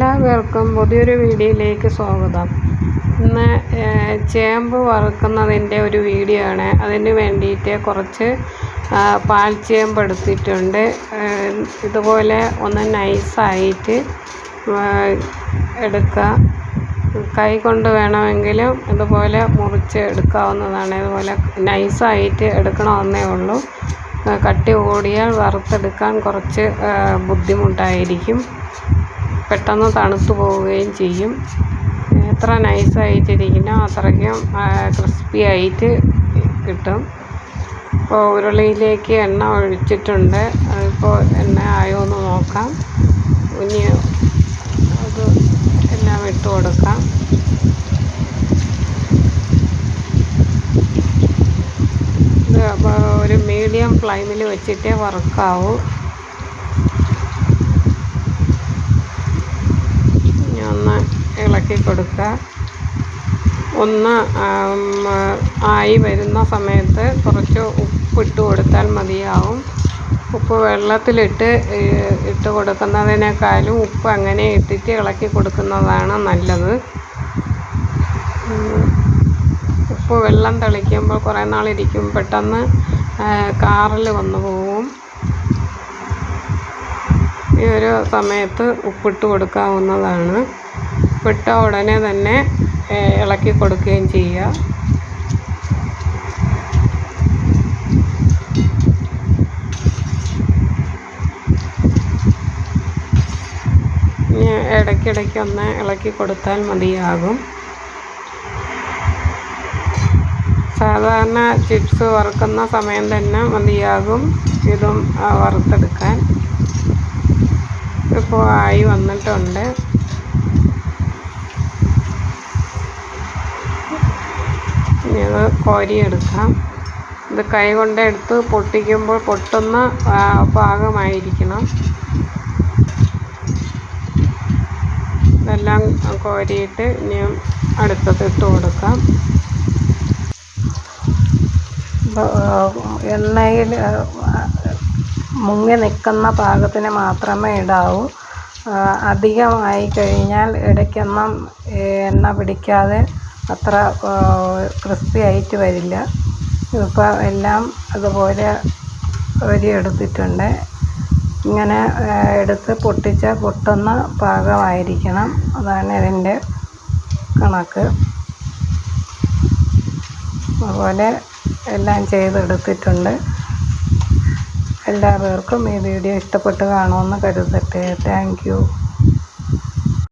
എല്ലാവർക്കും പുതിയൊരു വീഡിയോയിലേക്ക് സ്വാഗതം. ഇന്ന് ചേമ്പ് വറുക്കുന്നതിന്റെ ഒരു വീഡിയോ ആണ്. അതിന് വേണ്ടിയിട്ട് കുറച്ച് പാൽ പാൽച്ചേമ്പ് എടുത്തിട്ടുണ്ട്. ഇതുപോലെ ഒന്ന് നൈസായിട്ട് എടുക്കുക. കൈ കൊണ്ട് വേണമെങ്കിലും ഇതുപോലെ മുറിച്ച് എടുക്കാവുന്നതാണ്. ഇതുപോലെ നൈസായിട്ട് എടുക്കണമെന്നേ ഉള്ളൂ. കട്ടി ഓടിയാൽ വറുത്തെടുക്കാൻ കുറച്ച് ബുദ്ധിമുട്ടായിരിക്കും. പെട്ടെന്ന് തണുത്തു പോവുകയും ചെയ്യും. എത്ര നൈസായിട്ടിരിക്കുന്നോ അത്രയ്ക്കും ക്രിസ്പി ആയിട്ട് കിട്ടും. ഇപ്പോൾ ഉരുളിയിലേക്ക് എണ്ണ ഒഴിച്ചിട്ടുണ്ട്. അതിപ്പോൾ എണ്ണ ആയോ എന്ന് നോക്കാം. ഇനി അത് എല്ലാം ഇട്ട് കൊടുക്കാം. ഒരു മീഡിയം ഫ്ലെയിമിൽ വെച്ചിട്ടേ വറുക്കാവൂ ഇളക്കി കൊടുക്കുക. ഒന്ന് ആയി വരുന്ന സമയത്ത് കുറച്ച് ഉപ്പിട്ട് കൊടുത്താൽ മതിയാവും. ഉപ്പ് വെള്ളത്തിലിട്ട് ഇട്ട് കൊടുക്കുന്നതിനേക്കാളും ഉപ്പ് അങ്ങനെ ഇട്ടിട്ട് ഇളക്കി കൊടുക്കുന്നതാണ് നല്ലത്. ഉപ്പ് വെള്ളം തെളിക്കുമ്പോൾ കുറേ നാളിരിക്കും പെട്ടെന്ന് കാറിൽ വന്നു പോവും. ഈ ഒരു സമയത്ത് ഉപ്പിട്ട് കൊടുക്കാവുന്നതാണ്. വിട്ട ഉടനെ തന്നെ ഇളക്കി കൊടുക്കുകയും ചെയ്യുക. ഇടയ്ക്കിടയ്ക്ക് ഒന്ന് ഇളക്കി കൊടുത്താൽ മതിയാകും. സാധാരണ ചിപ്സ് വറുക്കുന്ന സമയം തന്നെ മതിയാകും. ഇതും വറുത്തെടുക്കാൻ. ഇപ്പോൾ ആയി വന്നിട്ടുണ്ട്. ഇനി അത് കോരിയെടുക്കാം. ഇത് കൈ കൊണ്ട് എടുത്ത് പൊട്ടിക്കുമ്പോൾ പൊട്ടുന്ന ഭാഗമായിരിക്കണം. ഇതെല്ലാം കോരിയിട്ട് ഇനി അടുത്തത് ഇട്ട് കൊടുക്കാം. എണ്ണയിൽ മുങ്ങി നിൽക്കുന്ന പാകത്തിന് മാത്രമേ ഇടാവൂ. അധികമായി കഴിഞ്ഞാൽ ഇടയ്ക്കൊന്നും എണ്ണ പിടിക്കാതെ അത്ര ക്രിസ്പി ആയിട്ട് വരില്ല. ഇപ്പോൾ എല്ലാം അതുപോലെ എടുത്തിട്ടുണ്ട്. ഇങ്ങനെ എടുത്ത് പൊട്ടിച്ചാൽ പൊട്ടുന്ന പാകമായിരിക്കണം. അതാണ് ഇതിന്റെ കണക്ക്. അതുപോലെ എല്ലാം ചെയ്തെടുത്തിട്ടുണ്ട്. എല്ലാവർക്കും ഈ വീഡിയോ ഇഷ്ടപ്പെട്ട് കാണുമെന്ന് കരുതട്ടെ. താങ്ക്